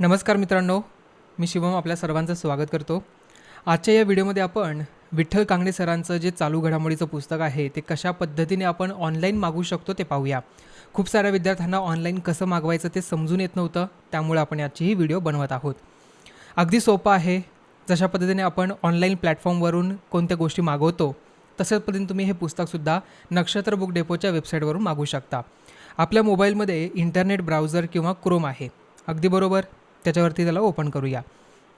नमस्कार मित्रांनो मी शिवम आपल्या सर्वांचं स्वागत करतो. आजच्या या व्हिडिओमध्ये आपण विठ्ठल कांगणे सरांचं जे चालू घडामोडीचं पुस्तक आहे ते कशा पद्धतीने आपण ऑनलाईन मागवू शकतो ते पाहूया. खूप साऱ्या विद्यार्थ्यांना ऑनलाईन कसं मागवायचं ते समजून येत नव्हतं त्यामुळे आपण याची ही व्हिडिओ बनवत आहोत. अगदी सोपं आहे. जशा पद्धतीने आपण ऑनलाईन प्लॅटफॉर्मवरून कोणत्या गोष्टी मागवतो तशाच पद्धतीने तुम्ही हे पुस्तकसुद्धा नक्षत्र बुक डेपोच्या वेबसाईटवरून मागू शकता. आपल्या मोबाईलमध्ये इंटरनेट ब्राउझर किंवा क्रोम आहे. अगदी बरोबर? त्याच्यावरती त्याला ओपन करूया.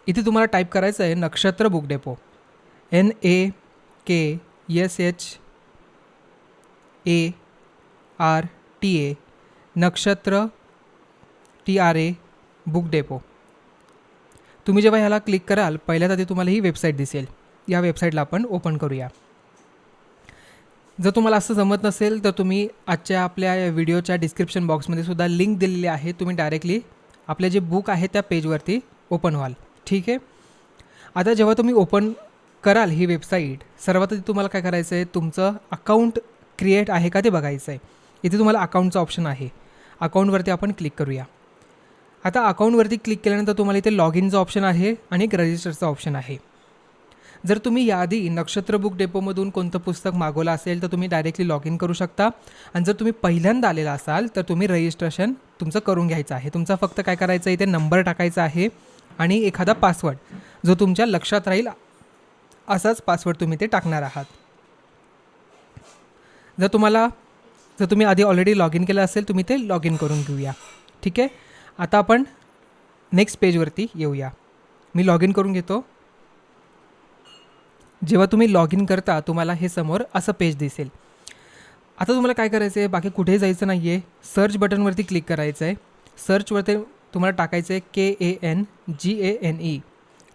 इथे तुम्हाला टाईप करायचं आहे Nakshatra book depot N A K S H A T R A Nakshatra T R A book depot तुम्ही जेव्हा ह्याला क्लिक कराल पहिल्यात आधी तुम्हाला ही वेबसाईट दिसेल. या वेबसाईटला आपण ओपन करूया. जर तुम्हाला असं जमत नसेल तर तुम्ही आजच्या आपल्या या व्हिडिओच्या डिस्क्रिप्शन बॉक्समध्ये सुद्धा लिंक दिलेली आहे. तुम्ही डायरेक्टली आपले जे बुक आहे त्या पेजवरती ओपन व्हाल. ठीक आहे? आता जेव्हा तुम्ही ओपन कराल ही वेबसाईट सर्वात आधी तुम्हाला काय करायचं आहे तुमचं अकाउंट क्रिएट आहे का ते बघायचं आहे इथे तुम्हाला अकाउंटचं ऑप्शन आहे. अकाउंटवरती आपण क्लिक करूया. आता अकाउंटवरती क्लिक केल्यानंतर तुम्हाला इथे लॉग इनचं ऑप्शन आहे आणि एक रजिस्टरचं ऑप्शन आहे. जर तुम्ही याआधी नक्षत्र बुक डेपोमधून कोणतं पुस्तक मागवलं असेल तर तुम्ही डायरेक्टली लॉग इन करू शकता. आणि जर तुम्ही पहिल्यांदा आलेला असाल तर तुम्ही रजिस्ट्रेशन तुमचं करून घ्यायचं आहे. तुमचा फक्त काय करायचं आहे ते नंबर टाकायचा आहे आणि एखादा पासवर्ड जो तुमच्या लक्षात राहील असाच पासवर्ड तुम्ही ते टाकणार आहात. जर तुम्हाला जर तुम्ही आधी ऑलरेडी लॉग इन केलं असेल तुम्ही ते लॉग इन करून घेऊया. ठीक आहे? आता आपण नेक्स्ट पेजवरती येऊया. मी लॉग इन करून घेतो. जेव्हा तुम्ही लॉग इन करता तुम्हाला हे समोर असं पेज दिसेल. आता तुम्हाला काय करायचं आहे बाकी कुठे जायचं नाही आहे सर्च बटनवरती क्लिक करायचं आहे सर्चवरती तुम्हाला टाकायचं आहे K A N G A N E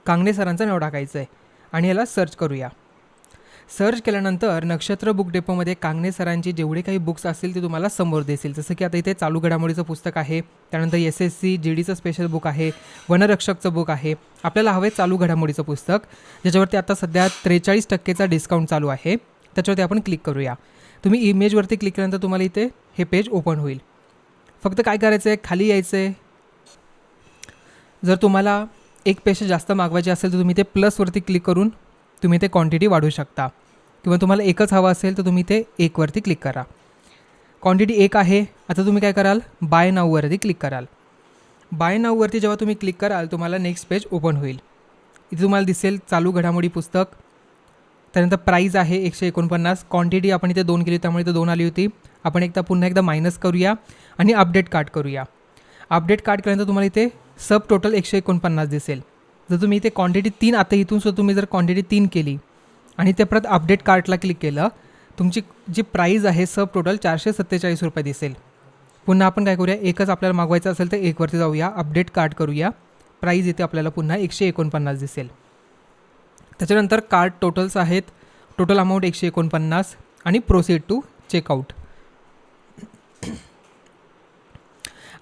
Kangane सरांचं नाव टाकायचं आहे आणि याला सर्च करूया. सर्च केल्यानंतर नक्षत्र बुक डेपोमध्ये कांगणे सरांची जेवढे काही बुक्स असतील ते तुम्हाला समोर दिसतील जसं की आता इथे चालू घडामोडीचं पुस्तक आहे. त्यानंतर एस एस सी जी डीचं स्पेशल बुक आहे. वनरक्षकचं बुक आहे. आपल्याला हवे चालू घडामोडीचं पुस्तक. ज्याच्यावरती आता सध्या त्रेचाळीस टक्केचा डिस्काउंट चालू आहे. त्याच्यावरती आपण क्लिक करूया. तुम्ही इमेजवरती क्लिक केल्यानंतर तुम्हाला इथे हे पेज ओपन होईल. फक्त काय करायचं आहे? खाली यायचं आहे. जर तुम्हाला एक पेक्षा जास्त मागवायचे असेल तर तुम्ही ते प्लसवरती क्लिक करून तुम्ही ते क्वांटिटी वाढवू शकता. किंवा तुम्हाला एकच हवं असेल तर तुम्ही ते एकवरती क्लिक करा. क्वांटिटी एक आहे. आता तुम्ही काय कराल? बाय नाऊवरती क्लिक कराल. बाय नाऊवरती जेव्हा तुम्ही क्लिक कराल तुम्हाला नेक्स्ट पेज ओपन होईल. इथे तुम्हाला दिसेल चालू घडामोडी पुस्तक. त्यानंतर प्राईज आहे एकशे एकोणपन्नास. क्वांटिटी आपण इथे दोन केली त्यामुळे इथे दोन आली होती. आपण एकदा पुन्हा एकदा मायनस करूया आणि अपडेट कार्ड करूया. अपडेट कार्ड केल्यानंतर तुम्हाला इथे सब टोटल एकशे एकोणपन्नास दिसेल. जर तुम्ही इथे क्वांटिटी तीन आता इथून सुद्धा तुम्ही जर क्वांटिटी तीन केली आणि ते परत अपडेट कार्टला क्लिक केलं तुमची जी प्राईज आहे सब टोटल चारशे सत्तेचाळीस रुपये दिसेल. पुन्हा आपण काय करूया? एकच आपल्याला मागवायचं असेल तर एकवरती जाऊया. अपडेट कार्ड करूया. प्राईज इथे आपल्याला पुन्हा एकशे एकोणपन्नास दिसेल. त्याच्यानंतर कार्ड टोटल्स आहेत. टोटल अमाऊंट एकशे एकोणपन्नास आणि प्रोसीड टू चेकआउट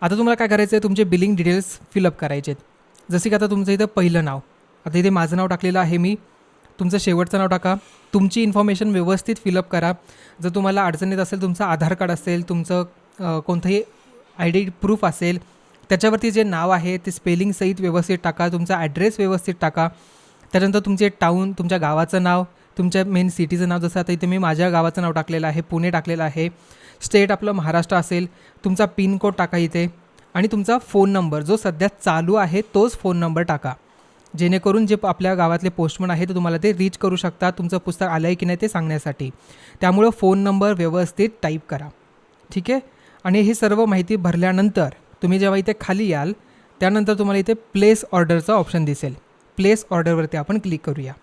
आता तुम्हाला काय करायचं आहे तुमचे बिलिंग डिटेल्स फिलअप करायचे आहेत जसे की आता तुमचं इथं पहिलं नाव. आता इथे माझं नाव टाकलेलं आहे मी. तुमचं शेवटचं नाव टाका. तुमची इन्फॉर्मेशन व्यवस्थित फिलअप करा. जर तुम्हाला अडचणीत असेल तुमचं आधार कार्ड असेल तुमचं कोणतंही आय डी प्रूफ असेल त्याच्यावरती जे नाव आहे ते स्पेलिंगसहित व्यवस्थित टाका. तुमचा ॲड्रेस व्यवस्थित टाका. त्यानंतर तुमचे टाऊन तुमच्या गावाचं नाव तुमच्या मेन सिटीचं नाव जसं आता इथे मी माझ्या गावाचं नाव टाकलेलं आहे पुणे टाकलेलं आहे. स्टेट आपलं महाराष्ट्र असेल तुमचा पिनकोड टाका इथे आणि तुमचा फोन नंबर जो सध्या चालू आहे तोच फोन नंबर टाका. जेणेकरून जे आपल्या गावातले पोस्टमन आहे ते तुम्हाला ते रीच करू शकतात तुमचं पुस्तक आलं आहे की नाही ते सांगण्यासाठी. त्यामुळं फोन नंबर व्यवस्थित टाईप करा. ठीक आहे? आणि ही सर्व माहिती भरल्यानंतर तुम्ही जेव्हा इथे खाली याल त्यानंतर तुम्हाला इथे प्लेस ऑर्डरचा ऑप्शन दिसेल. प्लेस ऑर्डरवरती आपण क्लिक करूया.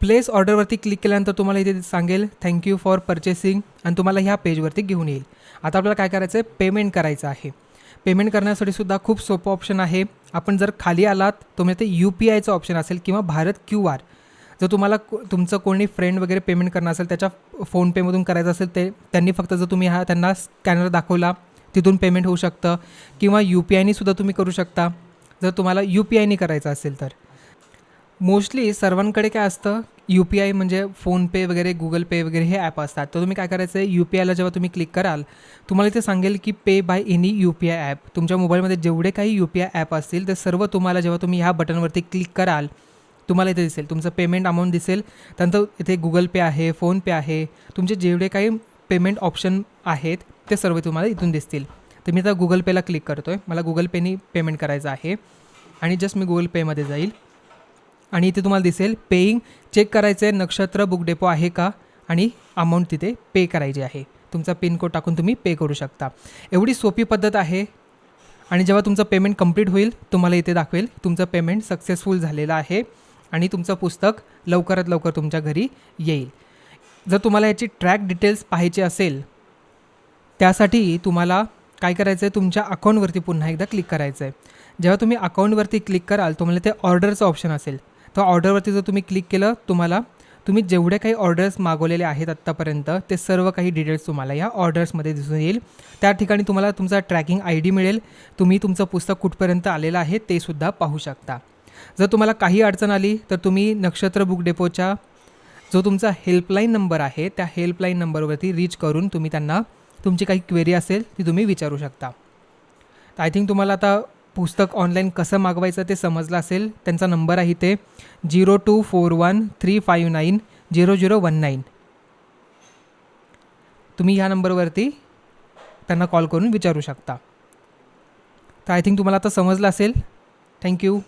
प्लेस ऑर्डरवरती क्लिक केल्यानंतर तुम्हाला इथे सांगेल थँक्यू फॉर पर्चेसिंग आणि तुम्हाला ह्या पेजवरती घेऊन येईल. आता आपल्याला काय करायचं आहे पेमेंट करायचं आहे. पेमेंट करण्यासाठी सुद्धा खूप सोपं ऑप्शन आहे. आपण जर खाली आलात तुम्ही ते यू पी आयचं ऑप्शन असेल किंवा भारत क्यू आर जर तुम्हाला तुमचं कोणी फ्रेंड वगैरे पेमेंट करणार असेल त्याच्या फोनपेमधून करायचं असेल ते त्यांनी फक्त जर तुम्ही हा त्यांना स्कॅनर दाखवला तिथून पेमेंट होऊ शकतं. किंवा यू पी आयनीसुद्धा तुम्ही करू शकता. जर तुम्हाला यू पी आयनी करायचं असेल तर. मोस्टली सर्वांकडे काय असतं यू पी आय म्हणजे फोनपे वगैरे गुगल पे वगैरे हे ॲप असतात. तर तुम्ही काय करायचं आहे यू पी आयला जेव्हा तुम्ही क्लिक कराल तुम्हाला इथे सांगेल की pay by any U P I app. तुमच्या मोबाईलमध्ये जेवढे काही यू पी आय ॲप असतील ते सर्व तुम्हाला जेव्हा तुम्ही ह्या बटनवरती क्लिक कराल तुम्हाला इथे दिसेल. तुमचं पेमेंट अमाऊंट दिसेल. त्यानंतर इथे गुगल पे आहे फोनपे आहे. तुमचे जेवढे काही पेमेंट ऑप्शन आहेत ते सर्व तुम्हाला इथून दिसतील. तर मी आता गुगल पेला क्लिक करतो आहे मला गुगल पेनी पेमेंट करायचं आहे. आणि जस्ट मी गुगल पेमध्ये जाईल. आणि इथे तुम्हाला दिसेल पेईंग चेक करायचं आहे नक्षत्र बुक डेपो आहे का? आणि अमाऊंट तिथे पे करायची आहे. तुमचा पिनकोड टाकून तुम्ही पे करू शकता. एवढी सोपी पद्धत आहे. आणि जेव्हा तुमचं पेमेंट कंप्लीट होईल तुम्हाला इथे दाखवेल तुमचं पेमेंट सक्सेसफुल झालेलं आहे. आणि तुमचं पुस्तक लवकरात लवकर तुमच्या घरी येईल. जर तुम्हाला याची ट्रॅक डिटेल्स पाहायची असेल त्यासाठी तुम्हाला काय करायचं आहे तुमच्या अकाउंटवरती पुन्हा एकदा क्लिक करायचं आहे जेव्हा तुम्ही अकाउंटवरती क्लिक कराल तुम्हाला ते ऑर्डरचं ऑप्शन असेल. तर ऑर्डरवरती जर तुम्ही क्लिक केलं तुम्हाला तुम्ही जेवढे काही ऑर्डर्स मागवलेले आहेत आत्तापर्यंत ते सर्व काही डिटेल्स तुम्हाला या ऑर्डर्समध्ये दिसून येईल. त्या ठिकाणी तुम्हाला तुमचा ट्रॅकिंग आय डी मिळेल. तुम्ही तुमचं पुस्तक कुठपर्यंत आलेलं आहे ते सुद्धा पाहू शकता. जर तुम्हाला काही अडचण आली तर तुम्ही नक्षत्र बुक डेपोच्या जो तुमचा हेल्पलाईन नंबर आहे त्या हेल्पलाईन नंबरवरती रीच करून तुम्ही त्यांना तुमची काही क्वेरी असेल ती तुम्ही विचारू शकता. तर आय थिंक तुम्हाला आता पुस्तक ऑनलाईन कसं मागवायचं ते समजलं असेल. त्यांचा नंबर आहे ते zero two four one three five nine zero zero one nine तुम्ही ह्या नंबरवरती त्यांना कॉल करून विचारू शकता. तर आय थिंक तुम्हाला आता समजलं असेल. थँक्यू